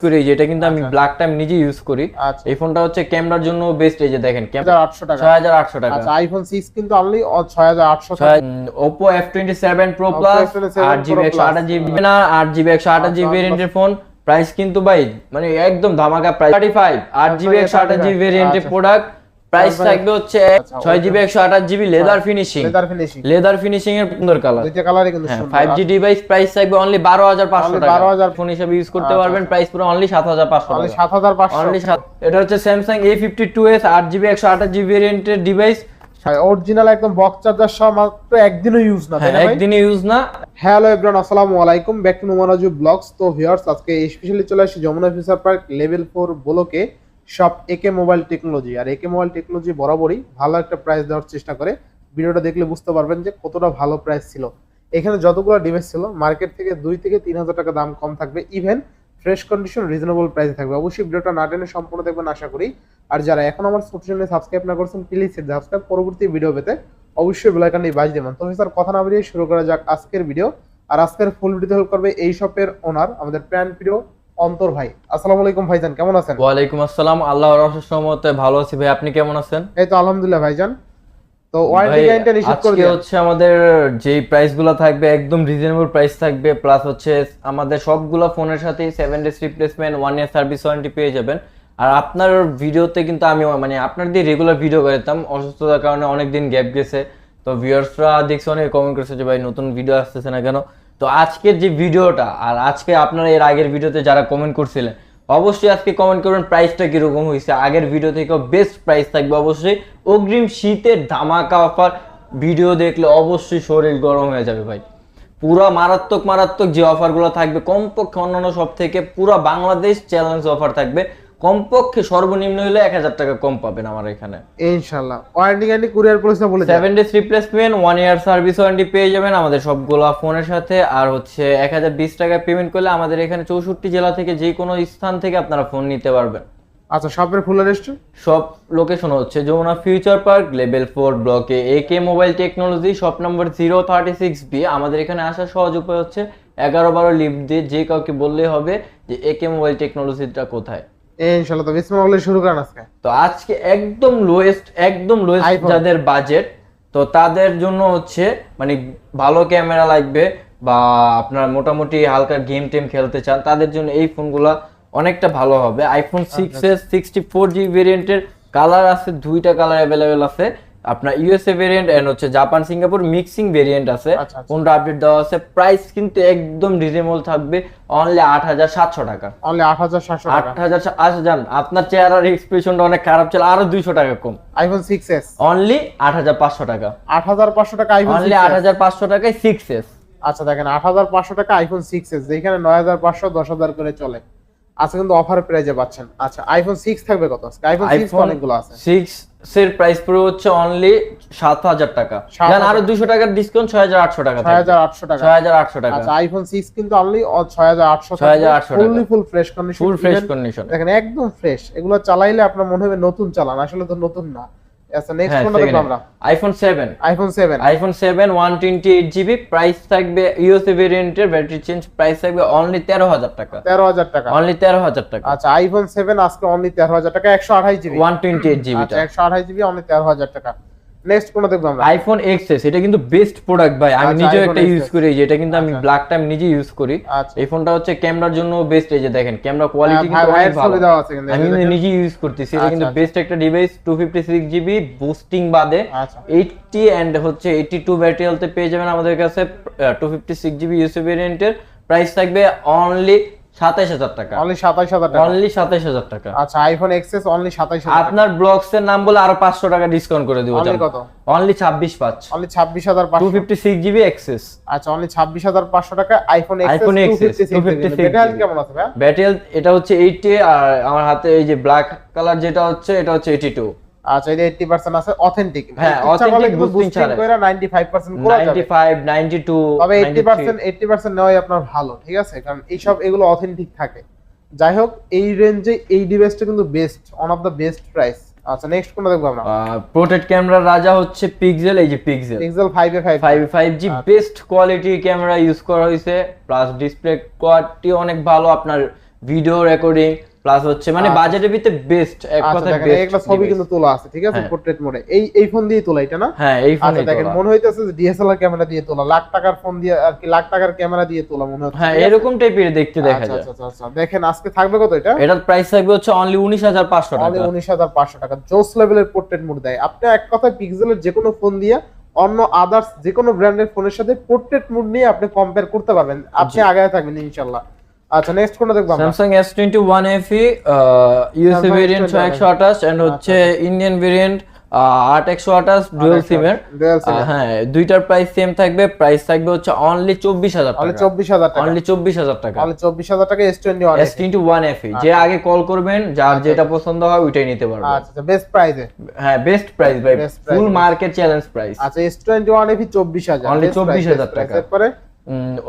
করি যেটা কিন্তু আমি আচ্ছা। ব্ল্যাক টাইম নিজে ইউজ করি। আচ্ছা। এই ফোনটা হচ্ছে ক্যামেরার জন্য বেস্ট এই যে দেখেন ক্যামেরা আটশো টাকা। ছয় হাজার আটশো টাকা। আচ্ছা আইফোন সিক্স কিন্তু অনলি ছয় হাজার আটশো Oppo F twenty seven pro Oppo plus F27 Pro একশো Plus। আঠাশ জিবি না একশো আঠাশ আচ্ছা, ভেরিয়েন্টের ফোন প্রাইস কিন্তু ভাই মানে একদম ধামাকা প্রাইস থার্টি ফাইভ আট জিবি একশো আঠাশ জিবি ভেরিয়েন্টের আচ্ছা। প্রোডাক্ট প্রাইস থাকবে হচ্ছে আচ্ছা, ছয় জিবি একশো আঠাশ GB leather finishing leather finishing leather finishing এর সুন্দর কালার দুইটা কালারই কিন্তু হ্যাঁ সুন্দর। ফাইভ জি ডিভাইস প্রাইস থাকবে অনলি বারো হাজার পাঁচশো Only টাকা। 12,000 ফোন হিসেবে ইউজ করতে আচ্ছা, পারবেন প্রাইস পুরো অনলি সাত হাজার পাঁচশো অনলি টাকা। সাত হাজার পাঁচশো। অনলি এটা হচ্ছে টু এস আট জিবি একশো আঠাশ জিবি ভেরিয়েন্টের ডিভাইস অরিজিনাল একদম বক্স চার্জার সহ মাত্র একদিনও ইউজ না তাই হ্যাঁ না ভাই? ইউজ না। হ্যালো এভরিওয়ান আসসালামু আলাইকুম। ব্যাক টু নোমানাজু ব্লগস তো ভিউয়ার্স আজকে স্পেশালি চলে আসছি Jamuna future park level four ব্লকে সব একে মোবাইল টেকনোলজি আর একে মোবাইল টেকনোলজি বরাবরই ভালো একটা প্রাইস দেওয়ার চেষ্টা করে। ভিডিওটা দেখলে বুঝতে পারবেন যে কতটা ভালো প্রাইস ছিল। এখানে যতগুলো ডিভাইস ছিল মার্কেট থেকে দুই থেকে তিন হাজার টাকা দাম কম থাকবে। ইভেন ফ্রেশ কন্ডিশন রিজনেবল প্রাইসে থাকবে। অবশ্যই ভিডিওটা না টেনে সম্পূর্ণ দেখবেন, আশা করি। আর যারা এখন আমার ছোট চ্যানেলে সাবস্ক্রাইব না করছেন প্লিজ সাবস্ক্রাইব পরবর্তী ভিডিও পেতে অবশ্যই বেলাইকানটি বাজ দেবেন। তো স্যার কথা না বেরিয়ে শুরু করা যাক আজকের ভিডিও আর আজকের ফুল ভিডিও হেল্প করবে এই শপের ওনার আমাদের প্যান প্রিয় অন্তর ভাই। আসসালামু আলাইকুম ভাইজান কেমন আছেন? ওয়ালাইকুম আসসালাম আল্লাহর অশেষ রহমতে ভালো আছি ভাই। আপনি কেমন আছেন? এই তো আলহামদুলিল্লাহ ভাইজান। তো ওয়ারেন্টি গ্যারান্টি নিশ্চিত করে আজকে হচ্ছে আমাদের যেই প্রাইসগুলো থাকবে একদম রিজনেবল প্রাইস থাকবে প্লাস হচ্ছে আমাদের সবগুলো ফোনের সাথে seven days replacement one year service warranty পেয়ে যাবেন। আর আপনার ভিডিওতে কিন্তু আমি মানে আপনার দিয়ে রেগুলার ভিডিও করতাম অসুস্থতার কারণে অনেক দিন গ্যাপ গেছে। তো ভিউয়ার্সরা দেখছি অনেক কমেন্ট করছে যে ভাই নতুন ভিডিও আসতেছে না কেন? তো আজকের যে ভিডিওটা আর আজকে আপনারা এর আগের ভিডিওতে যারা কমেন্ট করছিলেন, অবশ্যই আজকে কমেন্ট করবেন প্রাইসটা কীরকম হয়েছে। আগের ভিডিও থেকেও বেস্ট প্রাইস থাকবে অবশ্যই। অগ্রিম শীতের ধামাকা অফার ভিডিও দেখলে অবশ্যই শরীর গরম হয়ে যাবে ভাই। পুরা মারাত্মক মারাত্মক যে অফারগুলো থাকবে, কমপক্ষে অন্যান্য সব থেকে পুরা বাংলাদেশ চ্যালেঞ্জ অফার থাকবে। কমপক্ষে সর্বনিম্ন হলে এক হাজার টাকা কম পাবেন আমার এখানে। ইনশাআল্লাহ ওয়ারেন্টি গ্যারান্টি কুরিয়ার পলিসি বলে seven days replacement one year service warranty পেয়ে যাবেন আমাদের সবগুলা ফোনের সাথে। আর হচ্ছে এক হাজার বিশ টাকা পেমেন্ট করলে আমাদের এখানে চৌষট্টি জেলা থেকে যে কোনো স্থান থেকে আপনারা ফোন নিতে পারবেন। আচ্ছা শপের ফুল অ্যাড্রেসটা সব লোকেশন হচ্ছে Jamuna future park level four ব্লকে A K mobile technology shop number zero thirty six B আমাদের এখানে আসার সহজ উপায় হচ্ছে এগারো বারো লিফট দিয়ে যে কাউকে বললেই হবে যে এ কে মোবাইল টেকনোলজিটা কোথায়। ইনশাআল্লাহ তো বিসমিল্লাহ বলে শুরু করেন আজকে। তো আজকে একদম লোয়েস্ট একদম লোয়েস্ট যাদের বাজেট তো তাদের জন্য হচ্ছে মানে ভালো ক্যামেরা লাগবে বা আপনার মোটামুটি হালকা গেম টেম খেলতে চান তাদের জন্য এই ফোনগুলো অনেকটা ভালো হবে। আইফোন সিক্স এর সিক্সটি ফোর জি ভেরিয়েন্টের কালার আছে দুইটা কালার অ্যাভেলেবেল আছে। আপনার ইউএসএ ভেরিয়েন্ট এন্ড হচ্ছে জাপান সিঙ্গাপুর মিক্সিং ভেরিয়েন্ট আছে। আচ্ছা, আচ্ছা। কোনটা আপডেট দেওয়া আছে? প্রাইস কিন্তু একদম রিজনেবল থাকবে। অনলি আট হাজার সাতশো টাকা। অনলি আট হাজার সাতশো আট টাকা হাজার আচ্ছা যান আপনার চেহারার এক্সপ্রেশনটা অনেক খারাপ ছিল আরও দুইশো টাকা কম। আইফোন সিক্স এস অনলি আট হাজার পাঁচশো টাকা। আট হাজার পাঁচশো টাকা আইফোন অনলি আট হাজার পাঁচশো টাকায় সিক্স এস আচ্ছা দেখেন আট হাজার পাঁচশো টাকা আইফোন সিক্স এস যেখানে নয় হাজার পাঁচশো দশ হাজার করে চলে। আজকে কিন্তু অফার প্রাইজে পাচ্ছেন। আচ্ছা আইফোন সিক্স থাকবে কত? আইফোন সিক্স অনেকগুলো আছে। সিক্স এর প্রাইস পুরো হচ্ছে অনলি সাত হাজার টাকা জান আরও দুশো টাকার ডিসকাউন্ট ছয় হাজার আটশো টাকা ছয় হাজার আটশো টাকা। ছয় হাজার আটশো টাকা। আচ্ছা আইফোন সিক্স কিন্তু অনলি ছয় হাজার আটশো 6,800 টাকা। Fully full fresh condition full fresh condition দেখেন একদম ফ্রেশ এগুলো চালাইলে আপনার মনে হবে নতুন চালান। আসলে তো নতুন না। আচ্ছা নেক্সট কোনটা দেখব আমরা। IPhone seven iPhone seven iPhone seven one twenty eight GB price থাকবে ইউএসএ ভেরিয়েন্টের ব্যাটারি চেঞ্জ প্রাইস থাকবে অনলি তেরো হাজার টাকা। তেরো হাজার টাকা। অনলি তেরো হাজার টাকা। আচ্ছা আইফোন সেভেন আজকে অনলি তেরো হাজার টাকা একশো আঠাশ GB one twenty eight GB আচ্ছা একশো আঠাশ জিবি অনলি তেরো হাজার টাকা। নেক্সট কোনটা দেখব আমরা? আইফোন এক্সএস এটা কিন্তু বেস্ট প্রোডাক্ট ভাই। আমি আচ্ছা, iPhone একটা ইউজ করি যেটা কিন্তু আমি। ব্ল্যাক টাইম নিজে ইউজ করি। আচ্ছা। এই ফোনটা হচ্ছে ক্যামেরার জন্য বেস্ট এই যে দেখেন ক্যামেরা কোয়ালিটি কিন্তু অনেক ভালো। ছবি আছে কিন্তু, আমি এই। নিজে ইউজ করতেছি এটা আচ্ছা, কিন্তু। বেস্ট একটা device two fifty six GB boosting বাদে আচ্ছা। এইটটি অ্যান্ড হচ্ছে এইটটি টু ব্যাটারি হেলথে পেয়ে যাবেন আমাদের কাছে টু ফিফটি সিক্স জিবি ইউসি ভেরিয়েন্টের প্রাইস থাকবে অনলি সাতাইশ হাজার টাকা। অনলি হাজার টাকা। অনলি সাতাইশ হাজার টাকা। আচ্ছা আইফোন এক্সএস অনলি আপনার ব্লগস এর নাম বলে আরও পাঁচশো টাকা ডিসকাউন্ট করে দিব অনলি কত? অনলি ছাব্বিশ পাঁচ। অনলি ছাব্বিশ হাজার two fifty six GB XS আচ্ছা অনলি ছাব্বিশ হাজার পাঁচশো টাকা আইফোন iPhone এক্সএস XS, 256 এটা কেমন আছে ভাই? ব্যাটেল এটা হচ্ছে এইটি আর আমার হাতে এই যে ব্ল্যাক কালার যেটা হচ্ছে এটা হচ্ছে এইটি টু আচ্ছা এটা আছে অথেন্টিক হ্যাঁ, ছাড়া। করা যাবে। তবে নেওয়াই আপনার ভালো ঠিক আছে? কারণ এগুলো অথেন্টিক থাকে। যাই হোক এই রেঞ্জে এই ডিভাইসটা কিন্তু best one of the best price আচ্ছা নেক্সট কোনটা দেখব আমরা? প্রোটেক্ট ক্যামেরার রাজা হচ্ছে পিক্সেল এই যে পিক্সেল পিক্সেল এ। বেস্ট ক্যামেরা ইউজ করা হয়েছে প্লাস ডিসপ্লে কোয়ালিটি অনেক ভালো আপনার ভিডিও রেকর্ডিং প্লাস হচ্ছে মানে আচ্ছা। বাজেটের ভিতরে বেস্ট এক আচ্ছা দেখেন বেস্ট একটা ছবি কিন্তু তোলা আছে ঠিক আছে? হ্যাঁ। পোর্ট্রেট মোডে এই এই ফোন দিয়ে তোলা এটা না? হ্যাঁ এই আচ্ছা দেখেন মনে হইতেছে যে ডিএসএলআর ক্যামেরা দিয়ে তোলা। লাখ টাকার ফোন দিয়ে আর কি লাখ টাকার ক্যামেরা দিয়ে তোলা মনে হচ্ছে হ্যাঁ এরকম টাইপের দেখতে দেখা আচ্ছা, যায়। আচ্ছা, আচ্ছা, আচ্ছা। দেখেন আজকে থাকবে কত এটা? এটার প্রাইস থাকবে হচ্ছে অনলি উনিশ হাজার পাঁচশো অনলি টাকা উনিশ হাজার পাঁচশো টাকা। জোস লেভেলের পোর্ট্রেট মোড দেয়। আপনি এক কথায় পিক্সেলের যে কোনো ফোন দিয়ে অন্য আদার্স যে কোনো ব্র্যান্ডের ফোনের সাথে পোর্ট্রেট মোড নিয়ে আপনি কম্পেয়ার করতে পারবেন। আপনি আগায় থাকবেন ইনশাল্লাহ। আচ্ছা নেক্সট কোনটা দেখব আমরা? Twenty one FE USA Samsung variant S21 একশো আঠাশ অ্যান্ড হচ্ছে ইন্ডিয়ান ভেরিয়েন্ট আট একশো আঠাশ ডুয়েল সিমের। হ্যাঁ দুইটার প্রাইস সেম থাকবে প্রাইস থাকবে হচ্ছে অনলি চব্বিশ হাজার অনলি টাকা। চব্বিশ হাজার টাকা। অনলি চব্বিশ হাজার টাকা। অনলি চব্বিশ হাজার টাকা S twenty one S twenty one FE যে আগে কল করবেন যার যেটা পছন্দ হয় ওইটাই নিতে পারবেন। আচ্ছা বেস্ট প্রাইসে হ্যাঁ বেস্ট প্রাইস ভাই। ফুল মার্কেট চ্যালেঞ্জ প্রাইস আচ্ছা এস টোয়েন্টি ওয়ান এফি চব্বিশ হাজার। Only Best price, 24,000 টাকা। এরপরে?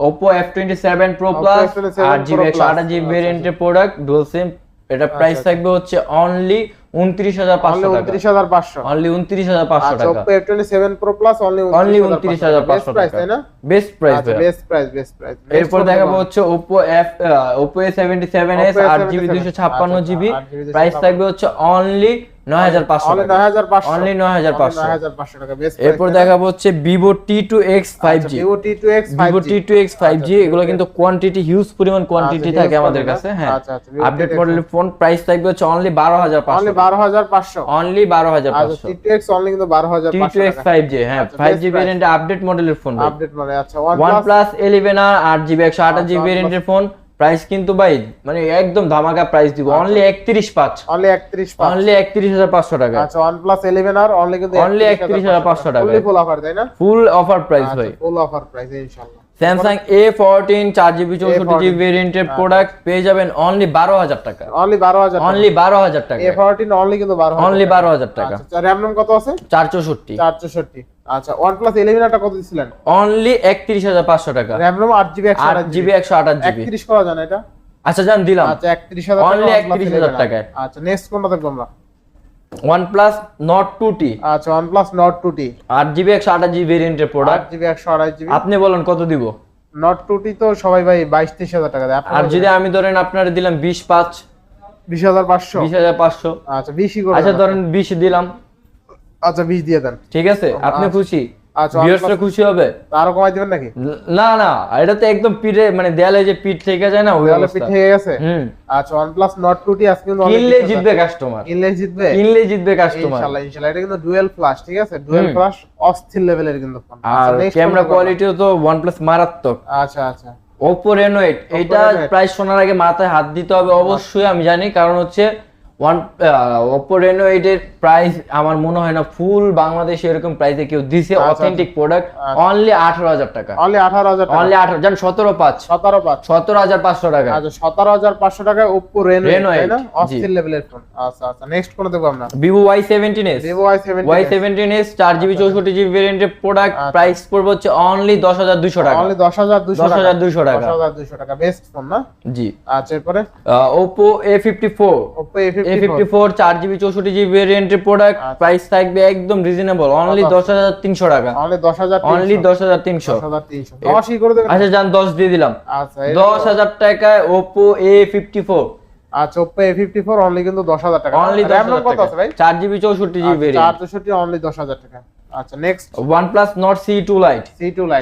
Oppo F twenty seven pro Oppo F27 Pro Plus, আঠাশ জিবি আচ্ছা, ভেরিয়েন্টের প্রোডাক্ট ডুয়াল সিম এটা প্রাইস আচ্ছা। থাকবে হচ্ছে অনলি উনত্রিশ হাজার অনলি পাঁচশো টাকা। উনত্রিশ হাজার পাঁচশো। অনলি উনত্রিশ হাজার পাঁচশো আচ্ছা টাকা। Oppo F twenty seven pro only only উনত্রিশ হাজার পাঁচশো প্রাইস টাকা। তাই না? বেস্ট প্রাইস আচ্ছা বেস্ট প্রাইস বেস্ট প্রাইস এরপর দেখাবো হচ্ছে Oppo আট জিবি A77 দুশো ছাপ্পান্ন আচ্ছা, জিবি প্রাইস থাকবে হচ্ছে অনলি নয় হাজার পাঁচশো অনলি টাকা। নয় হাজার পাঁচশো। অনলি নয় হাজার পাঁচশো। নয় হাজার পাঁচশো টাকা বেস্ট এরপর দেখাবো হচ্ছে Vivo T two X five G Vivo T two X Vivo T two X five G এগুলো কিন্তু কোয়ান্টিটি হিউজ পরিমাণ কোয়ান্টিটি আচ্ছা, থাকে আমাদের কাছে হ্যাঁ। আচ্ছা, আচ্ছা, Vivo আপডেট মডেলের ফোন প্রাইস থাকবে হচ্ছে অনলি বারো হাজার পাঁচশো। বারো হাজার পাঁচশো। অনলি বারো হাজার আচ্ছা পাঁচশো টি টু এক্স অনলি কিন্তু বারো হাজার T two X five G হ্যাঁ আচ্ছা, ফাইভ জি। আপডেট মডেলের ফোন আপডেট আচ্ছা one one plus eleven R আট জিবি একশো আঠাশ জিবি ভেরিয়েন্টের ফোন প্রাইস কিন্তু ভাই মানে একদম ধামাকা প্রাইস দিব। আচ্ছা। অনলি একত্রিশ পাঁচ। অনলি একত্রিশ পাঁচ। অনলি একত্রিশ হাজার পাঁচশো টাকা আচ্ছা প্লাস ইলেভেন আর অনলি কিন্তু অনলি 31,500 টাকা। ফুল অফার তাই না? ফুল অফার প্রাইস ভাই। ফুল অফার প্রাইস ইনশাআল্লাহ স্যামসাং এ ফোরটিন চার জিবি চৌষট্টি A14 জিবি ভেরিয়েন্টের আচ্ছা। প্রোডাক্ট পেয়ে যাবেন অনলি বারো হাজার টাকা। অনলি বারো হাজার অনলি বারো হাজার টাকা। এ ফোরটিন অনলি কিন্তু বারো অনলি বারো হাজার টাকা। আচ্ছা র্যাম নাম কত আছে? চার চৌষট্টি। চার চৌষট্টি। আচ্ছা প্লাস ইলেভেন একটা কত দিছিলেন? অনলি একত্রিশ হাজার পাঁচশো টাকা। আট জিবি একশো আঠাশ জিবি একত্রিশ করা যায় না এটা? আচ্ছা জান দিলাম। আচ্ছা একত্রিশ হাজার Only টাকা, OnePlus 31,000 11 টাকায়। আচ্ছা নেক্সট কোনটা দেখব আমরা? নট টু টি আচ্ছা আট জিবি একশো আঠাশ জিবি ভেরিয়েন্টের আট প্রোডাক্ট জিবি একশো আড়াই জিবি আপনি বলেন কত দিব? Nord টু টি তো সবাই ভাই বাইশ তেইশ হাজার টাকা দেয়। আর যদি আমি ধরেন আপনার দিলাম বিশ পাঁচ বিশ হাজার পাঁচশো? বিশ হাজার পাঁচশো। আচ্ছা বিশই করে আচ্ছা ধরেন বিশ দিলাম। আচ্ছা বিশ দিয়ে দেন। ঠিক আছে? আপনি আচ্ছা। খুশি? আচ্ছা, ভিউয়ার্সরা খুশি হবে? আরও কমাই দিবেন নাকি? না না এটা তো একদম পিঠে মানে দেয়ালে যে পিঠ থেকে যায় না ওই গেছে? আচ্ছা টু আজকে কিনলে জিতবে কাস্টমার কিনলে জিতবে? কিনলে জিতবে কাস্টমার ইনশাআল্লাহ ইনশাআল্লাহ এটা কিন্তু ডুয়েল ফ্ল্যাশ ঠিক আছে? ডুয়েল হুম। ফ্ল্যাশ অস্থির লেভেলের কিন্তু আর ক্যামেরা কোয়ালিটিও তো OnePlus মারাত্মক। আচ্ছা আচ্ছা। Oppo Reno 8 এটা Reno 8 প্রাইস শোনার আগে মাথায় হাত দিতে হবে অবশ্যই আমি জানি কারণ হচ্ছে ওয়ান Oppo Reno 8 এর প্রাইস আমার মনে হয় না ফুল বাংলাদেশে এরকম প্রাইসে কেউ দিছে আচ্ছা, অথেন্টিক প্রোডাক্ট আচ্ছা। অনলি আঠারো হাজার টাকা। অনলি আঠারো হাজার অনলি আঠারো জান সতেরো পাঁচ। সতেরো পাঁচ। সতেরো হাজার পাঁচশো টাকা। আচ্ছা সতেরো হাজার পাঁচশো টাকায় ওপ্পো রেনো Reno তাই না? 8, অস্থির লেভেলের ফোন আচ্ছা আচ্ছা নেক্সট কোন দেখব আমরা? Vivo Y seventeen S Vivo Y seven Y seventeen S চার জিবি চৌষট্টি জিবি ভেরিয়েন্টের প্রোডাক্ট আচ্ছা। প্রাইস পড়বে হচ্ছে অনলি দশ হাজার দুশো টাকা। অনলি দশ হাজার দুশো 10,200 টাকা। দশ হাজার দুশো টাকা। বেস্ট ফোন না? জি। আচ্ছা এরপরে? Oppo A fifty four Oppo A fifty four চার জিবি চৌষট্টি জিবি ভেরিয়েন্টের প্রোডাক্ট আচ্ছা। প্রাইস থাকবে একদম রিজনেবল অনলি কত? দশ হাজার তিনশো টাকা। অনলি দশ হাজার অনলি তিনশো। করে দেবেন। আচ্ছা যান দশ দিয়ে দিলাম। আচ্ছা দশ হাজার টাকায় ওপো এ ফিফটি ফোর আচ্ছা Oppo A fifty four only কিন্তু দশ হাজার টাকা। অনলি দশ হাজার কত আছে ভাই? চার জিবি চৌষট্টি জিবি আচ্ছা, চার ভেরিয়েন্ট চৌষট্টি অনলি দশ হাজার টাকা। আচ্ছা নেক্সট সি টু লাইট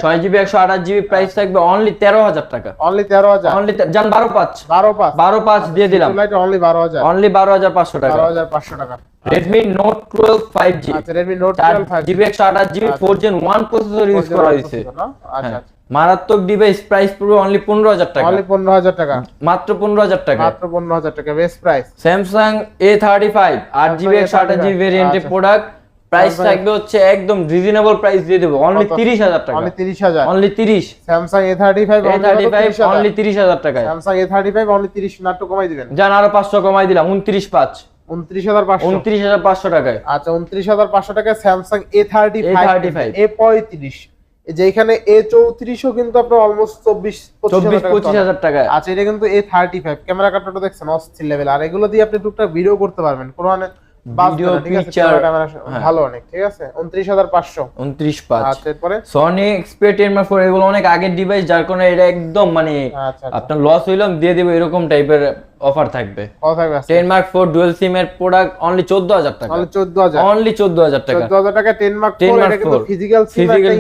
ছয় জিবি একশো আঠাশ জিবি প্রাইস থাকবে অনলি তেরো হাজার টাকা। অনলি তেরো হাজার? অনলি যান বারো পাঁচ। বারো পাঁচ। বারো পাঁচ দিয়ে দিলাম। লাইট অনলি বারো হাজার। অনলি বারো হাজার পাঁচশো টাকা। বারো হাজার পাঁচশো টাকা। Redmi note twelve five G আচ্ছা জিবি একশো আঠাশ জিবি আচ্ছা। Four gen one processor use করা হয়েছে। আচ্ছা হ্যাঁ। আচ্ছা। মারাত্মক ডিভাইস প্রাইস পড়বে অনলি পনেরো হাজার টাকা। অনলি পনেরো হাজার টাকা। মাত্র পনেরো হাজার টাকা। মাত্র পনেরো হাজার টাকা best price Samsung A thirty five আট জিবি একশো আঠাশ জিবি ভেরিয়েন্টের। প্রোডাক্ট প্রাইস Samsung- থাকবে হচ্ছে একদম রিজনেবল প্রাইস দিয়ে দেবো। অনলি কত? তিরিশ হাজার টাকা। অনলি তিরিশ হাজার। অনলি তিরিশ। Samsung A thirty five A thirty five only তিরিশ হাজার টাকায়। Samsung A thirty five only তিরিশ কমাই দিবেন। যান আরও পাঁচশো কমাই দিলাম উনত্রিশ পাঁচ। উনত্রিশ হাজার পাঁচশো। উনত্রিশ হাজার পাঁচশো টাকায়। আচ্ছা উনত্রিশ হাজার পাঁচশো টাকা স্যামসাং এ থার্টি A35 এ পঁয়ত্রিশ। যেখানে এ চৌত্রিশও কিন্তু আপনার অলমোস্ট চব্বিশ চব্বিশ পঁচিশ হাজার টাকায়। আচ্ছা এটা কিন্তু এ থার্টি ফাইভ ক্যামেরা কার্ডটা দেখছেন অস্থির লেভেল আর এগুলো দিয়ে আপনি টুকটাক ভিডিও করতে পারবেন। কোনো মানে ভিডিও ক্যামেরা ট্যামেরা ভালো অনেক ঠিক আছে? উনত্রিশ হাজার পাঁচশো। উনত্রিশ পাঁচ। আচ্ছা এরপরে? Sony Xperia ten mark four এগুলো অনেক আগের ডিভাইস যার কারণে এটা একদম মানে আচ্ছা আচ্ছা। আপনার লস হইলাম দিয়ে দেবো এরকম টাইপের অফার থাকবে? Ten mark four dual SIM এর প্রোডাক্ট অনলি চোদ্দ হাজার টাকা। চোদ্দ হাজার। অনলি চোদ্দ হাজার টাকা। চোদ্দ হাজার টাকা টেন মার্ক 10 ফোর Mark এটা কিন্তু ফিজিক্যাল সিম ফিজিক্যাল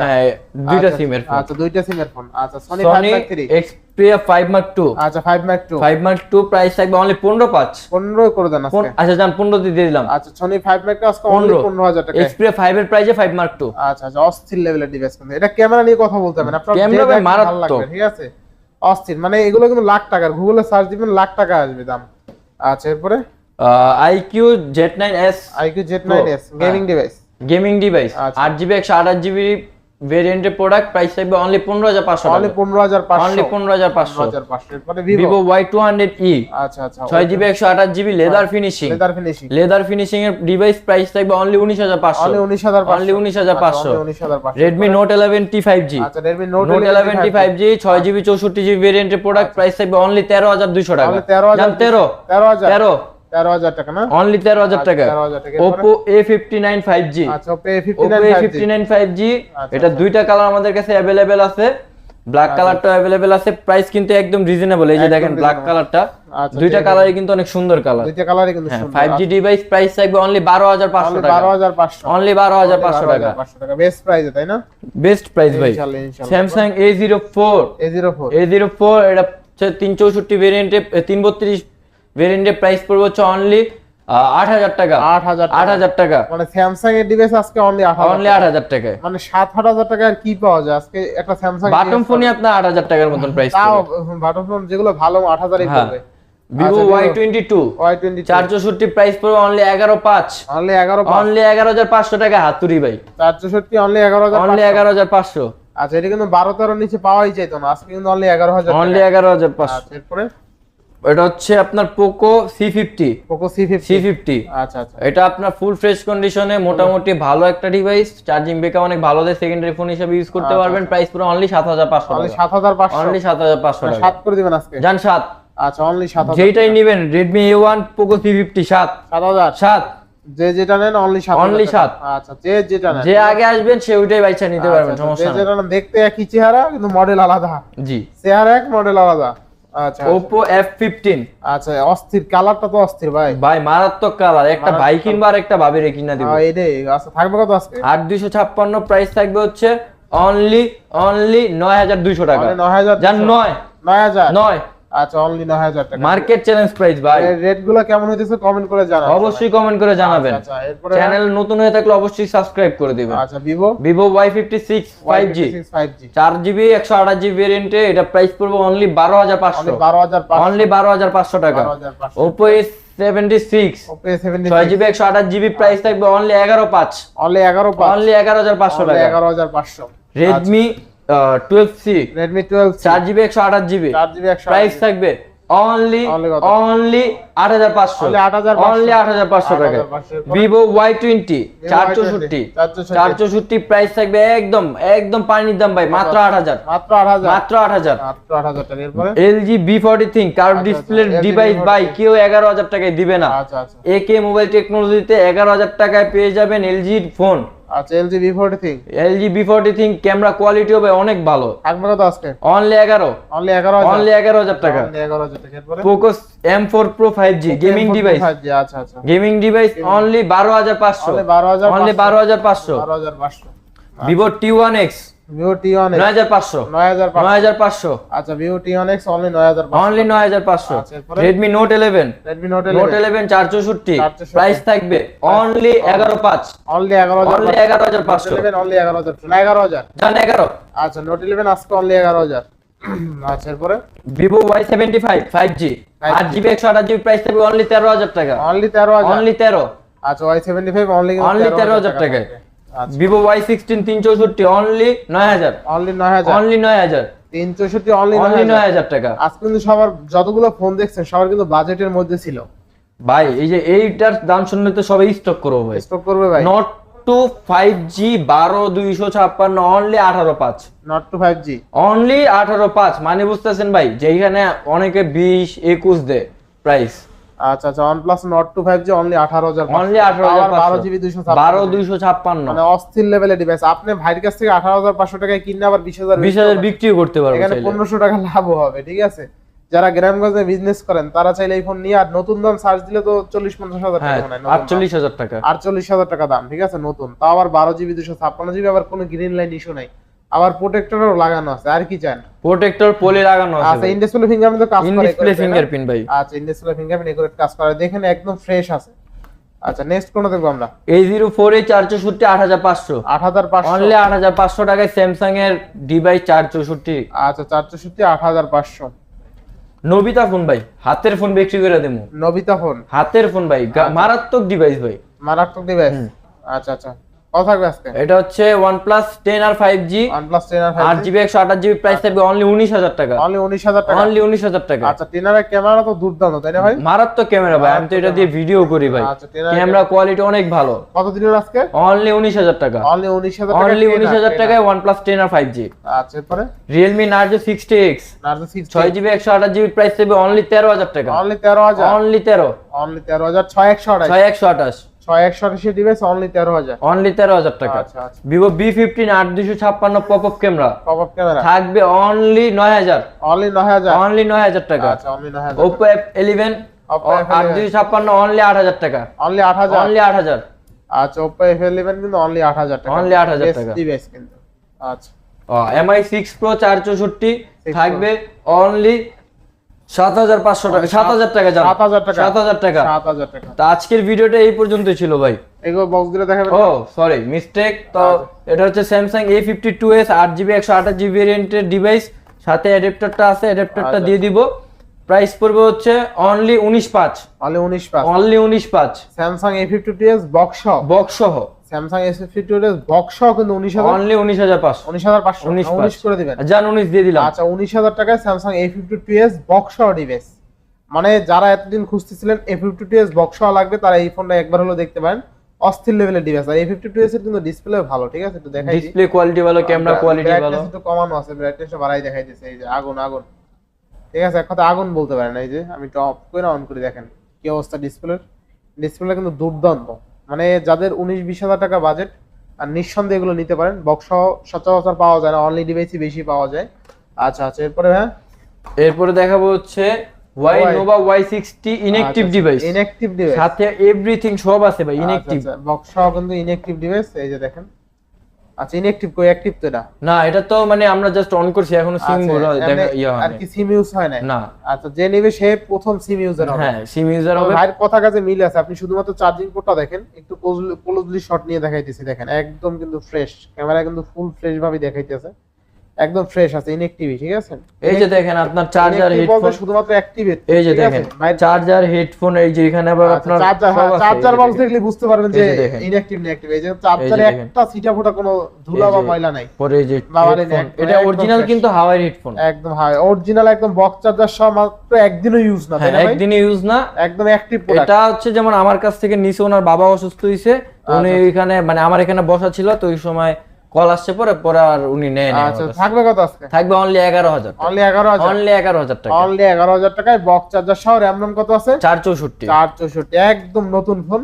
হ্যাঁ দুইটা আচ্ছা, সিমের ফোন আচ্ছা দুইটা সিমের ফোন আচ্ছা Sony five Xperia five mark two আচ্ছা five mark two five mark two price থাকবে অনলি পনেরো পাঁচ। পনেরো করে দেন আজকে। আচ্ছা যান পনেরো দিয়ে দিলাম। আচ্ছা সনি ফাইভ মার্ক আজকে অনলি পনেরো। পনেরো হাজার টাকা এক্সপ্রিয়া ফাইভ এর প্রাইসে ফাইভ মার্ক টু আচ্ছা আচ্ছা অস্থির লেভেলের ডিভাইস কিন্তু। এটা ক্যামেরা নিয়ে কথা বলতে হবে না। আপনার ক্যামেরা ভাই মারাত্মক। ঠিক আছে? অস্থির। মানে এগুলো কিন্তু লাখ টাকার। গুগলে সার্চ দিবেন লাখ টাকা আসবে দাম। আচ্ছা এরপরে? IQOO Z nine S iQOO Z nine S gaming device gaming device. আট জিবি একশো আঠাশ জিবি ভেরিয়েন্টের প্রোডাক্ট প্রাইস থাকবে অনলি পনেরো হাজার পাঁচশো অনলি পনেরো হাজার পাঁচশো। অনলি পনেরো হাজার পাঁচশো। হাজার পাঁচশো। এরপরে হান্ড্রেড ই আচ্ছা আচ্ছা ছয় জিবি একশো আঠাশ GB leather finishing leather finishing leather finishing এর ডিভাইস প্রাইস থাকবে অনলি উনিশ হাজার পাঁচশো। অনলি উনিশ হাজার অনলি উনিশ হাজার পাঁচশো। উনিশ হাজার পাঁচশো। Redmi note eleven T five G আচ্ছা ফাইভ জি ছয় জিবি চৌষট্টি জিবি ভেরিয়েন্টের প্রোডাক্ট প্রাইস থাকবে অনলি তেরো হাজার দুইশো টাকা। অনলি তেরো হাজার জান তেরো তেরো হাজার তেরো তেরো হাজার টাকা না? অনলি তেরো হাজার টাকা। তেরো হাজার টাকা। Oppo A fifty nine five G আচ্ছা আচ্ছা, এটা দুইটা কালার আমাদের কাছে আছে। ব্ল্যাক কালারটা অ্যাভেলেবেল আছে। প্রাইস কিন্তু একদম রিজনেবল এই যে দেখেন ব্ল্যাক কালারটা আচ্ছা, দুইটা কালারই কিন্তু অনেক সুন্দর কালার দুইটা কালারই কিন্তু হ্যাঁ সুন্দর। ডিভাইস প্রাইস থাকবে অনলি অনলি টাকা। অনলি বেস্ট প্রাইসে তাই না? বেস্ট ভাই। এটা ভেরিয়েন্টে ভেরিয়েন্টের প্রাইস পড়বে হচ্ছে অনলি আট হাজার টাকা। আট হাজার আট হাজার টাকা। মানে স্যামসাং এর ডিভাইস আজকে অনলি অনলি আট হাজার টাকায়। মানে সাত আট হাজার টাকা আর কি পাওয়া যায়? আজকে একটা স্যামসাং বাটন ফোনই আপনার আট হাজার টাকার মতন প্রাইস বাটন ফোন যেগুলো ভালো আট হাজারই হ্যাঁ। পড়বে Vivo Y twenty two Y twenty চার চৌষট্টি প্রাইস পড়বে অনলি এগারো পাঁচ। অনলি এগারো অনলি এগারো হাজার পাঁচশো টাকা হাতুরি ভাই। চার চৌষট্টি অনলি এগারো হাজার অনলি এগারো হাজার পাঁচশো। আচ্ছা এটা কিন্তু বারো তেরো নিচে পাওয়াই যেত না। আজকে কিন্তু অনলি এগারো হাজার অনলি এগারো হাজার পাঁচশো। আচ্ছা এরপরে? এটা হচ্ছে আপনার Poco C fifty Poco C C fifty আচ্ছা আচ্ছা। এটা আপনার ফুল ফ্রেশ কন্ডিশনে মোটামুটি ভালো একটা ডিভাইস চার্জিং ব্যাকআপ অনেক ভালো দেয়। সেকেন্ডারি ফোন হিসেবে ইউজ করতে পারবেন। প্রাইস পুরো অনলি সাত হাজার পাঁচশো অনলি সাত হাজার পাঁচশো। অনলি সাত হাজার পাঁচশো মানে সাত করে দিবেন আজকে? যান সাত। আচ্ছা অনলি সাত যেইটাই নিবেন Redmi A one Poco C fifty সাত। সাত হাজার। সাত। যে যেটা নেন অনলি সাত Only হাজার সাত। আচ্ছা যে যেটা নেন। যে আগে আসবেন সে ওইটাই বাইচা নিতে পারবেন আচ্ছা, সমস্যা যে নেই। যেটা দেখতে একই চেহারা কিন্তু মডেল আলাদা। জি। চেহারা এক মডেল আলাদা। আচ্ছা ওপো এফ ফিফটিন আচ্ছা অস্থির কালারটা তো অস্থির ভাই। ভাই মারাত্মক কালার একটা ভাই কিনবা আর একটা ভাবির কিনা দিব। আহ, এটাই। আচ্ছা থাকবে কত আজকে? আট দুইশো ছাপ্পান্ন প্রাইস থাকবে হচ্ছে অনলি অনলি নয় হাজার দুইশো টাকা। অনলি নয় হাজার যান নয়। নয় হাজার। নয়। আচ্ছা অনলি টাকা। মার্কেট চ্যালেঞ্জ প্রাইস ভাই। রেটগুলো কেমন হইতেছে কমেন্ট করে অবশ্যই কমেন্ট করে জানাবেন। আচ্ছা চ্যানেল নতুন হয়ে থাকলে অবশ্যই সাবস্ক্রাইব করে দিবেন। আচ্ছা ভেরিয়েন্টে এটা প্রাইস পড়বে অনলি অনলি টাকা। থাকবে অনলি এগারো পাঁচ। অনলি এগারো পাঁচ। অনলি এগারো হাজার পাঁচশো টাকা। টুয়েলভ সি রেডমি টুয়েলভ চার জিবি একশো আঠাশ জিবি চার জিবি একশো প্রাইস থাকবে অনলি? অনলি আট হাজার পাঁচশো। Only 8,500 অনলি আট হাজার পাঁচশো টাকা 8,500 ভিভো ওয়াই টোয়েন্টি চার Y20 চৌষট্টি। 464 চার চৌষট্টি প্রাইস থাকবে একদম একদম পানির দাম ভাই মাত্র আট হাজার। মাত্র আট হাজার? মাত্র আট হাজার। এলজি বি ফর্টি থিং আচ্ছা, ডিসপ্লে ডিভাইস B40 বাই কেউ এগারো হাজার টাকায় দিবে না। আচ্ছা আচ্ছা। একে মোবাইল টেকনোলজিতে এগারো হাজার টাকায় পেয়ে যাবেন এলজির ফোন আচ্ছা LG V40 thing LG V40 thing camera quality হবে অনেক ভালো। আপনারা তো আজকে। অনলি 11 অনলি 11000 অনলি 11000 টাকা। অনলি 11000 টাকা। এরপরে? Focus M4 Pro 5G gaming device 5G আচ্ছা আচ্ছা। Gaming device only 12500 only 12500 only 12500 12500 Vivo T1X ভিউটি অনেক 9500 9500 9500 আচ্ছা ভিউটি অনেক only 9500 only 9500 Redmi Note 11 Redmi Note 11 Note 11 464 price থাকবে অনলি 115 অনলি 11000 অনলি 11500 11 অনলি 11000 11000 জান 11 আচ্ছা Note 11 আজকে অনলি 11000 আচ্ছা এরপরে? Vivo Y75 5G 8GB 128GB price থাকবে অনলি 13000 টাকা। অনলি 13000 অনলি 13 আচ্ছা Y75 অনলি 13000 টাকা ভিভো ওয়াই সিক্সটিন তিন চৌষট্টি অনলি নয় হাজার। অনলি নয় হাজার। অনলি নয় হাজার। তিন চৌষট্টি অনলি অনলি নয় হাজার টাকা। আজকে কিন্তু সবার যতগুলো ফোন দেখছেন সবার কিন্তু বাজেটের মধ্যে ছিল। ভাই এই যে এইটার দাম শুনলে তো সবাই স্টক করব ভাই। স্টক করবে ভাই। নট টু ফাইভ জি বারো দুইশো ছাপ্পান্ন অনলি আঠারো পাঁচ। Nord two five G only আঠারো পাঁচ। মানে বুঝতেছেন ভাই যেখানে অনেকে বিশ একুশ দেয় প্রাইস আচ্ছা আচ্ছা OnePlus Nord 2 5G only 18000 Only 18,500 12 GB 256 বারো দুইশো ছাপ্পান্ন। মানে অস্থির লেভেলের ডিভাইস আপনি ভাইয়ের কাছ থেকে 18500 টাকায় কিনে আবার 20000 বিশ হাজার বিক্রিও করতে পারব এখানে চাইলে। পনেরোশো টাকা লাভও হবে ঠিক আছে? যারা গ্রামগঞ্জে বিজনেস করেন তারা চাইলে এই ফোন নিয়ে আর নতুন দাম সার্চ দিলে তো চল্লিশ পঞ্চাশ হাজার টাকা হয়। আটচল্লিশ হাজার টাকা। আটচল্লিশ হাজার টাকা দাম ঠিক আছে? নতুন। তাও আবার বারো জিবি দুশো ছাপ্পান্ন জিবি আবার কোনো গ্রিন লাইন ইস্যু নাই। আবার প্রোটেক্টরও লাগানো আছে আর কি চান? প্রোটেক্টর পলি লাগানো আছে আচ্ছা ইনডিসপ্লে ফিঙ্গারপ্রিন্ট তো কাজ করে ডিসপ্লে করে, তাই না? ফিঙ্গারপ্রিন্ট ভাই। আচ্ছা ইনডিসপ্লে ফিঙ্গারপ্রিন্ট এগুলো কাজ করে। দেখেন একদম ফ্রেশ আছে। আচ্ছা নেক্সট কোনটা দেখব আমরা? এই জিরো ফোর এই চার চৌষট্টি আট হাজার পাঁচশো। আট হাজার পাঁচশো। অনলি আট হাজার পাঁচশো টাকায় স্যামসাং এর ডিভাইস চার চৌষট্টি। আচ্ছা চারশো সত্যি আট হাজার পাঁচশো। নবিতা ফোন ভাই হাতের ফোন বিক্রি করে দেবো। নবিতা ফোন হাতের ফোন ভাই মারাত্মক ডিভাইস ভাই। মারাত্মক ডিভাইস আচ্ছা আচ্ছা। কত থাকবে আজকে? এটা হচ্ছে আর ফাইভ OnePlus 10 আর 5G জিবি একশো আঠাশ জিবি প্রাইস থাকবে অনলি উনিশ হাজার টাকা। অনলি 19000 টাকা। অনলি উনিশ হাজার টাকা। আচ্ছা ক্যামেরা তো দুর্দান্ত তাই না ভাই? মারাত্মক ক্যামেরা ভাই আমি তো এটা দিয়ে ভিডিও করি ভাই। ক্যামেরা কোয়ালিটি অনেক ভালো। কত দিনের আজকে? অনলি উনিশ হাজার টাকা। অনলি 19000 টাকা অনলি তেনা, উনিশ হাজার তেনা। টাকায় ওয়ানপ্লাস টেন আর আচ্ছা এরপরে? Realme Narzo sixty X Narzo 6 ছয় জিবি একশো আঠাশ জিবি প্রাইস থাকবে অনলি তেরো হাজার টাকা। অনলি 13000 অনলি তেরো। অনলি 13000 6128 ছয় একশো আঠাশ। 6128 অনলি 13000 অনলি তেরো হাজার। টাকা। ভিভো বি ফিফটিন আট দুশো ছাপ্পান্ন pop up camera pop up camera থাকবে অনলি নয় হাজার। অনলি 9000 অনলি নয় হাজার টাকা। অনলি 9000 ওপো এফ ইলেভেন আট F11 দুশো ছাপ্পান্ন অনলি আট হাজার টাকা। অনলি 8000 অনলি আট হাজার। আচ্ছা Oppo F11 কিন্তু অনলি 8000 টাকা। Only 8,000 টাকা। ডিভাইস কিন্তু। আচ্ছা। এমআই সিক্স প্রো চার চৌষট্টি থাকবে অনলি সাত হাজার পাঁচশো টাকা সাত হাজার টাকা জান? 7000 টাকা। সাত হাজার টাকা। 7000 টাকা। তা আজকের ভিডিওটা এই পর্যন্তই ছিল ভাই। এগুলো বক্স দেখাবেন? ও সরি মিস্টেক তো এটা হচ্ছে Samsung A fifty two S আট জিবি একশো আঠাশ জিবি ভেরিয়েন্টের ডিভাইস সাথে অ্যাডাপ্টারটা আছে অ্যাডাপ্টারটা আচ্ছা। দিয়ে দিব। প্রাইস পড়বে হচ্ছে অনলি উনিশ পাঁচ। অনলি 19 পাস অনলি উনিশ পাঁচ। স্যামসাং A52s বক্স সহ? বক্স সহ। স্যামসাং S52s বক্স সহ কিন্তু 19000 অনলি উনিশ হাজার পাঁচশো। 19500 উনিশ 19 করে দিবেন। যান উনিশ দিয়ে দিলাম। আচ্ছা 19000 টাকায় স্যামসাং A52s বক্স সহ ডিভাইস মানে যারা এতদিন খুঁজতেছিলেন A52s বক্স সহ লাগবে তারা এই ফোনটা একবার হলো দেখতে পারেন। অস্থির লেভেলের ডিভাইস আর A52s এর কিন্তু ডিসপ্লে ভালো ঠিক আছে? একটু দেখাই ডিসপ্লে কোয়ালিটি ভালো ক্যামেরা কোয়ালিটি ভালো। ব্রাইটনেস একটু কমানো আছে ব্রাইটনেসটা বাড়াই দেখাই দিচ্ছে এই যে আগুন আগুন। ঠিক আছে এক কথা আগুন বলতে পারেন। এই যে আমি টপ করে অন করে দেখেন। কি অবস্থা ডিসপ্লের ডিসপ্লে কিন্তু দুর্দান্ত। মানে যাদের উনিশ বিশ হাজার টাকা বাজেট আর নিঃসন্দেহে এগুলো নিতে পারেন। বক্স সচরাচর পাওয়া যায় না অনলি ডিভাইসই বেশি পাওয়া যায়। আচ্ছা আচ্ছা এরপরে হ্যাঁ? এরপরে দেখাবো হচ্ছে Y Nova Y sixty inactive device inactive device সাথে এভরিথিং সব আছে ভাই ইনএক্টিভ বক্স কিন্তু ইনএক্টিভ ডিভাইস এই যে দেখেন। আচ্ছা ইনঅ্যাক্টিভ কই? অ্যাক্টিভ তো না না এটা তো মানে আমরা জাস্ট অন করছি এখনও সিম আচ্ছা, দেখা এমনি ইয়ে আর কি সিম ইউজ হয় না না। আচ্ছা যে নেবে সে প্রথম সিম ইউজার হবে। হ্যাঁ সিম ইউজার হবে। ভাইয়ের কথা কাছে মিল আছে। আপনি শুধুমাত্র চার্জিং পোর্টটা দেখেন একটু ক্লোজলি শট নিয়ে দেখাইতেছি দেখেন। একদম কিন্তু ফ্রেশ ক্যামেরা কিন্তু ফুল ফ্রেশ ভাবে দেখাইতেছে। একদম ফ্রেশ আছে ইনঅ্যাক্টিভ ঠিক আছে? এই যে দেখেন আপনার চার্জার হেডফোন শুধুমাত্র অ্যাক্টিভেট এই যে দেখেন চার্জার হেডফোন এই যে এখানে আবার আচ্ছা, আপনার চার্জার চার্জার বক্স দেখলে বুঝতে পারবেন যে। ইনঅ্যাক্টিভ না অ্যাক্টিভ এই যে চার্জারে একটা সিটা ফোটা কোনো ধুলা বা ময়লা নাই। পরে এই যে এটা অরিজিনাল কিন্তু হাওয়াই হেডফোন একদম হাই অরিজিনাল একদম বক্স চার্জার সহ মাত্র একদিনও ইউজ না তাই হ্যাঁ না ভাই? ইউজ না। একদম অ্যাক্টিভ প্রোডাক্ট এটা হচ্ছে যেমন আমার কাছ থেকে নিচে ওনার বাবা অসুস্থ হয়েছে উনি আচ্ছা। এখানে মানে আমার এখানে বসা ছিল তো ওই সময় কল আসছে পরে পরে আর উনি নেয় না আচ্ছা থাকবে কত আজকে? থাকবে অনলি এগারো হাজার অনলি এগারো হাজার। অনলি এগারো হাজার টাকা। অনলি এগারো হাজার টাকায় বক্স চার্জার সহ র্যাম রম কত আছে? চার চৌষট্টি। চার চৌষট্টি একদম নতুন ফোন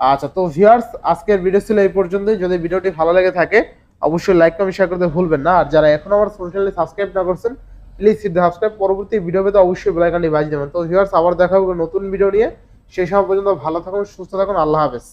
আচ্ছা তো ভিউয়ার্স আজকের ভিডিও ছিল এই পর্যন্তই। যদি ভিডিওটি ভালো লেগে থাকে অবশ্যই লাইক কমেন্ট শেয়ার করতে ভুলবেন না। আর যারা এখন আমার চ্যানেলে সাবস্ক্রাইব না করছেন প্লিজ সাবস্ক্রাইব পরবর্তী ভিডিও পেতে অবশ্যই বেল আইকনটি বাজিয়ে দেবেন। তো ভিউয়ার্স আবার দেখা হবে নতুন ভিডিও নিয়ে। সেই সময় পর্যন্ত ভালো থাকুন সুস্থ থাকুন। আল্লাহ হাফেজ।